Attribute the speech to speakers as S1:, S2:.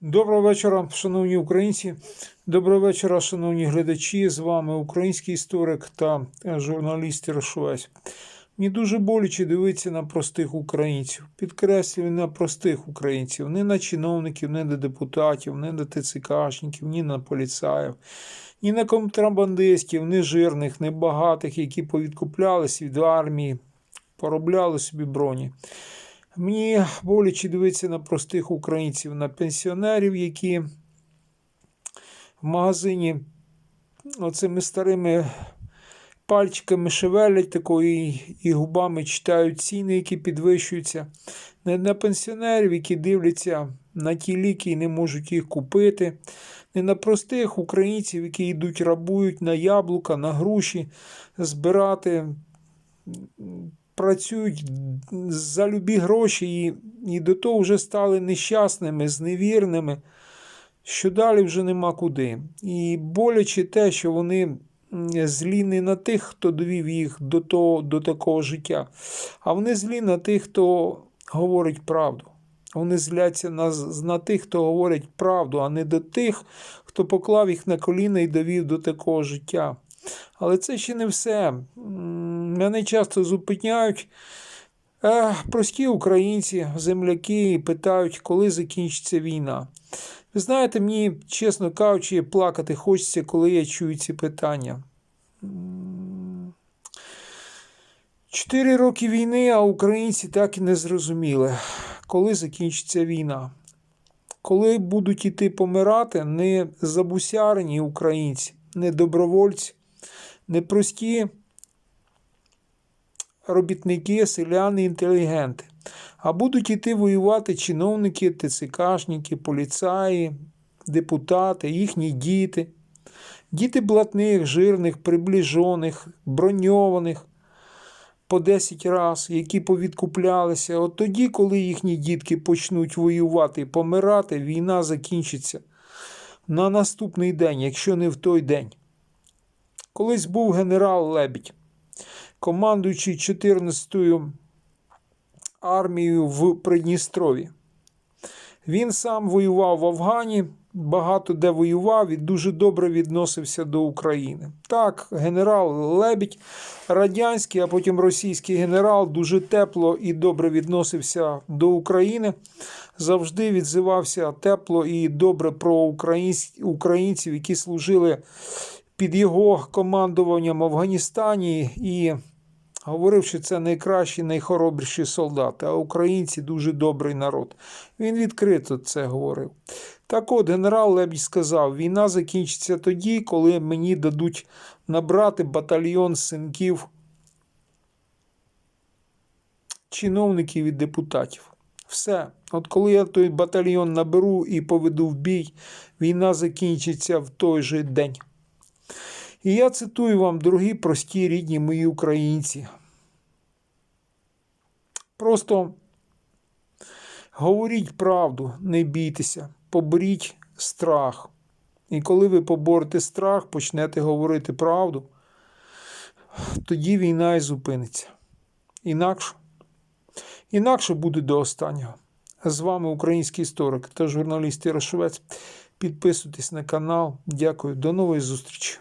S1: Доброго вечора, шановні українці. Доброго вечора, шановні глядачі. З вами український історик та журналіст Рошовець. Мені дуже боляче дивитися на простих українців. Підкреслюю на простих українців, не на чиновників, не на депутатів, не на ТЦКшників, ні на поліцаїв, ні на контрабандистів, ні жирних, ні багатих, які повідкуплялись від армії, поробляли собі броні. Мені боляче дивитися на простих українців, на пенсіонерів, які в магазині оцими старими пальчиками шевелять такої і губами читають ціни, які підвищуються. Не на пенсіонерів, які дивляться на ті ліки і не можуть їх купити. Не на простих українців, які йдуть рабують на яблука, на груші, збирати працюють за любі гроші і, і до того вже стали нещасними, зневірними, що далі вже нема куди. І боляче те, що вони злі не на тих, хто довів їх до, того, до такого життя, а вони злі на тих, хто говорить правду. Вони зляться на, на тих, хто говорить правду, а не до тих, хто поклав їх на коліна і довів до такого життя. Але це ще не все. Мене часто зупиняють прості українці, земляки і питають, коли закінчиться війна. Ви знаєте, мені, чесно кажучи, плакати хочеться, коли я чую ці питання. Чотири роки війни, а українці так і не зрозуміли, коли закінчиться війна. Коли будуть іти помирати не забусярені українці, не добровольці, не прості робітники, селяни, інтелігенти, а будуть іти воювати чиновники, ТЦКшники, поліцаї, депутати, їхні діти, діти блатних, жирних, приближених, броньованих по 10 разів, які повідкуплялися. От тоді, коли їхні дітки почнуть воювати і помирати, війна закінчиться на наступний день, якщо не в той день. Колись був генерал Лебідь, командуючий 14-ю армією в Придністрові. Він сам воював в Афгані, багато де воював і дуже добре відносився до України. Так, генерал Лебідь, радянський, а потім російський генерал, дуже тепло і добре відносився до України. Завжди відзивався тепло і добре про українців, які служили під його командуванням в Афганістані і говорив, що це найкращі, найхоробріші солдати, а українці дуже добрий народ. Він відкрито це говорив. Так от, генерал Лебідь сказав: війна закінчиться тоді, коли мені дадуть набрати батальйон синків чиновників і депутатів. Все. От коли я той батальйон наберу і поведу в бій, війна закінчиться в той же день. І я цитую вам, дорогі прості рідні мої українці. Просто говоріть правду, не бійтеся, поборіть страх. І коли ви поборете страх, почнете говорити правду, тоді війна і зупиниться. Інакше, інакше буде до останнього. З вами український історик та журналіст Ярошовець. Підписуйтесь на канал. Дякую. До нової зустрічі.